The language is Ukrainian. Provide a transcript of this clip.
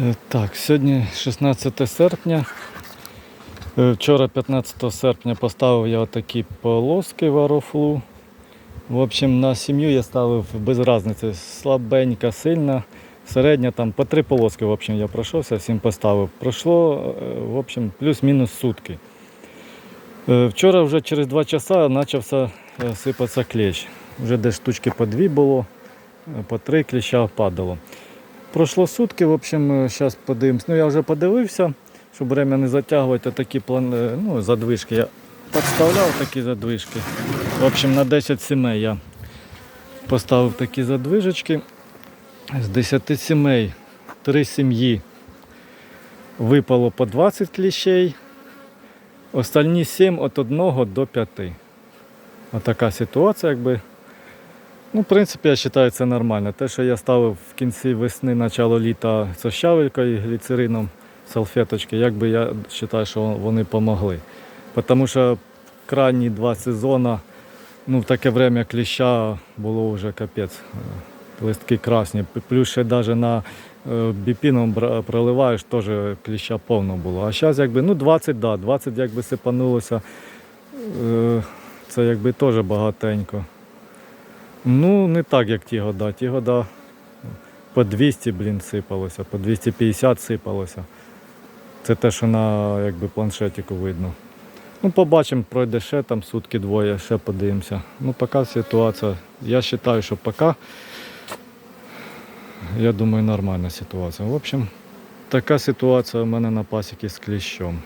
Е, Так, сьогодні 16 серпня. Е, Вчора, 15 серпня, поставив я отакі полоски в аерофлу. В общем, на сім'ю я ставив без різниці. Слабенька, сильна, середня, там по три полоски в общем, я пройшовся, всім поставив. Пройшло е, в общем, плюс-мінус сутки. Вчора вже через два часа почався сипатися клещ. Вже десь штучки по дві було, по три кліща падало. Пройшло сутки, в общем, зараз подивимось. Ну я вже подивився, щоб время не затягувати такі план... е, ну, задвижки. Я підставляв такі задвижки. В общем, на 10 сімей я поставив такі задвижечки. З 10 сімей 3 сім'ї випало по 20 кліщей. Остальні 7 від 1 до 5. Отака ситуація, якби. Ну, в принципі, я вважаю, це нормально. Те, що я ставив в кінці весни, начало літа з щавелькою, гліцерином, салфеточки, якби я вважаю, що вони допомогли. Тому що крайні два сезони, ну, в таке время кліща було вже капець. Листки красні. Плюс ще навіть на е, біпіном проливаєш, теж кліща повно було. А зараз якби, ну 20, да, 20 якби сипанулося. Е, Це якби теж багатенько. Ну, не так, як ті года. Ті года по 200, блін, сипалося, по 250 сипалося. Це те, що на якби, планшетику видно. Ну, побачимо, пройде ще там сутки двоє, ще подивимося. Ну, поки ситуація. Я вважаю, що поки, я думаю, нормальна ситуація. В общем, така ситуація у мене на пасіки з кліщом.